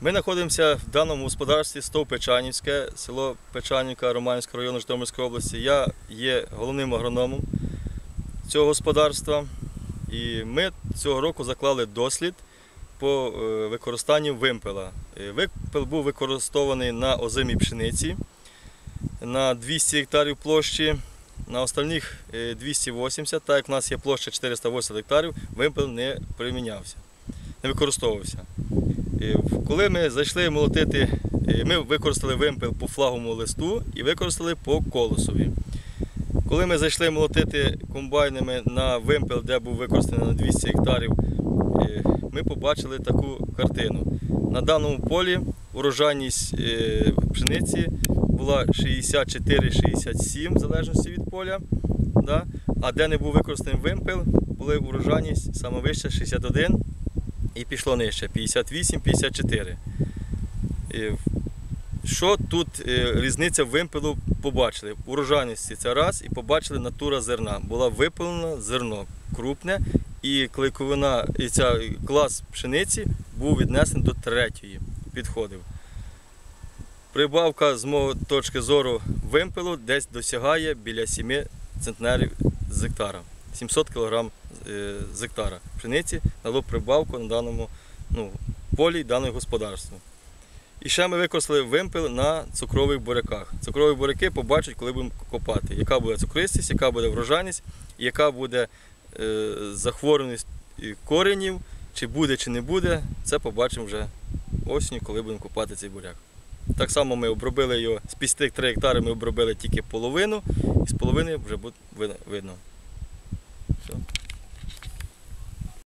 Ми знаходимося в даному господарстві Стов Печанівське, село Печанівка Романського району Житомирської області. Я є головним агрономом цього господарства. І ми цього року заклали дослід по е, використанню вимпела. Е, Вимпел був використований на озимій пшениці на 200 гектарів площі, на остальних е, 280, так як в нас є площа 480 гектарів, вимпел не примінявся, не використовувався. Коли ми зайшли молотити, ми використали вимпел по флаговому листу і використали по колосові. Коли ми зайшли молотити комбайнами на вимпел, де був використаний на 200 гектарів, ми побачили таку картину. На даному полі урожайність е, пшениці була 64-67 в залежності від поля. А де не був використаний вимпел, була урожайність саме вища 61 і пішло нижче 58-54. Е, Що тут е, різниця вимпелу побачили? Урожайності це раз, і побачили натура зерна. Була випалена зерно крупне, і клейковина, і ця клас пшениці був віднесений до третьої, підходив. Прибавка з мого точки зору вимпелу десь досягає біля 7 центнерів з гектара. 700 кг з гектара пшениці дало прибавку на даному ну, полі даного господарства. І ще ми використали вимпел на цукрових буряках. Цукрові буряки побачать, коли будемо копати, яка буде цукристість, яка буде врожайність, яка буде е, захворюваність коренів, чи буде, чи не буде, це побачимо вже осінню, коли будемо копати цей буряк. Так само ми обробили його з 53 гектари, ми обробили тільки половину, і з половини вже буде видно.